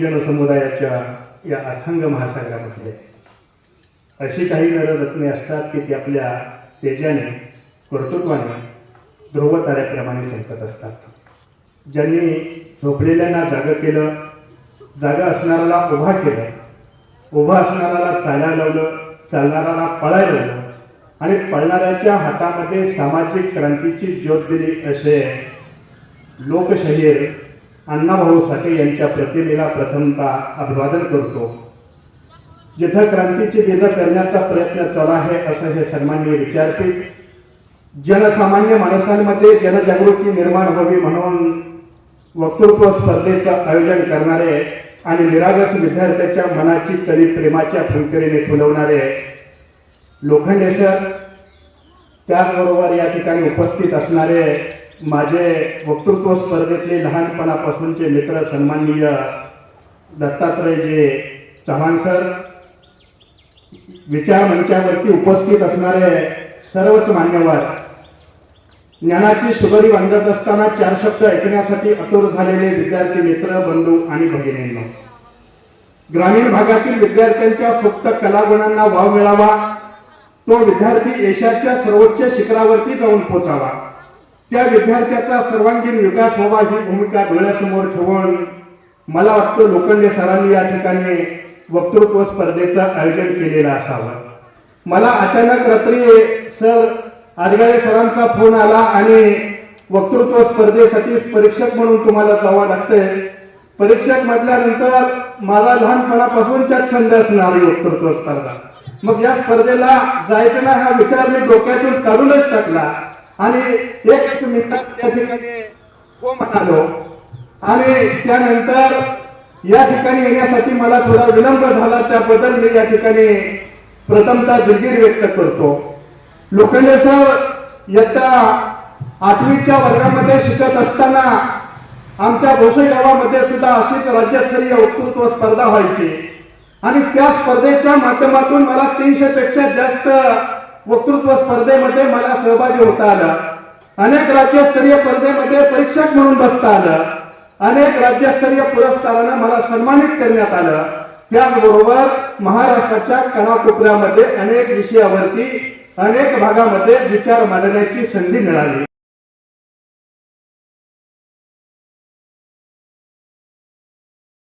जनसमुदायाच्या या अथांग महासागरामध्ये. अशी काही नररत्ने असतात की ती आपल्या तेजाने कर्तृत्वाने ध्रुव ताऱ्याप्रमाणे चमकत असतात. ज्यांनी झोपलेल्यांना जागं केलं जागा असणाऱ्याला उभा केलं उभा असणाऱ्याला चालायला लावलं चालणाऱ्याला पळायला लावलं आणि पळणाऱ्याच्या हातामध्ये सामाजिक क्रांतीची ज्योत दिली असे लोकशाहीर अण्णाभाऊ साठे यांच्या प्रतिमेला प्रथमतः अभिवादन करतो. जिथं क्रांतीची बेद करण्याचा प्रयत्न चालू आहे असं हे सन्मान्य विचारपीठ जनसामान्य माणसांमध्ये जनजागृती निर्माण व्हावी म्हणून वक्तृत्व स्पर्धेचं आयोजन करणारे आणि निरागस विद्यार्थ्याच्या मनाची तरी प्रेमाच्या फुलकरीने फुलवणारे लोखंडे त्याचबरोबर या ठिकाणी उपस्थित असणारे माझे वक्तृत्व स्पर्धेतले लहानपणापासूनचे मित्र सन्माननीय दत्तात्रयजी चव्हाण सर विचार मंचावरती उपस्थित असणारे सर्वच मान्यवर ज्ञानाची सुगरी बांधत असताना चार शब्द ऐकण्यासाठी अतुर झालेले विद्यार्थी मित्र बंधू आणि भगिनींनो. ग्रामीण भागातील विद्यार्थ्यांच्या फक्त कलागुणांना वाव मिळावा तो विद्यार्थी यशाच्या सर्वोच्च शिखरावरती जाऊन पोचावा. त्या विद्यार्थ्याचा सर्वांगीण विकास व्हावा ही भूमिका डोळ्यासमोर ठेवून मला वाटतं लोखंडे सरांनी या ठिकाणी वक्तृत्व स्पर्धेचं आयोजन केलेलं असावं. मला अचानक रात्री सर आदगाळे सरांचा फोन आला आणि वक्तृत्व स्पर्धेसाठी परीक्षक म्हणून तुम्हाला जावं लागतंय. परीक्षक म्हटल्यानंतर माझा लहानपणापासूनचा छंद असणारी वक्तृत्व स्पर्धा. मग या स्पर्धेला जायचं ना हा विचार मी डोक्यातून काढूनच टाकला. आणि एकच मिनिटात त्या ठिकाणी हो म्हणालो? आणि त्यानंतर या ठिकाणी येण्यासाठी मला थोडा विलंब झाला त्याबद्दल मी या ठिकाणी प्रथमतः दिलगिरी व्यक्त करतो. लोखंडे सर यत्ता आठवीच्या वर्गामध्ये शिकत असताना आमच्या भोसे गावामध्ये सुद्धा अशीच राज्यस्तरीय वक्तृत्व स्पर्धा व्हायची. आणि त्या स्पर्धेच्या माध्यमातून मला तीनशे पेक्षा जास्त वक्तृत्व स्पर्धेमध्ये मला सहभागी होता आलं. अनेक राज्यस्तरीय स्पर्धेमध्ये परीक्षक म्हणून बसता आलं. अनेक राज्यस्तरीय पुरस्कारानं मला सन्मानित करण्यात आलं. त्याचबरोबर महाराष्ट्राच्या कणाकोपऱ्यामध्ये अनेक विषयावरती अनेक भागामध्ये विचार मांडण्याची संधी मिळाली.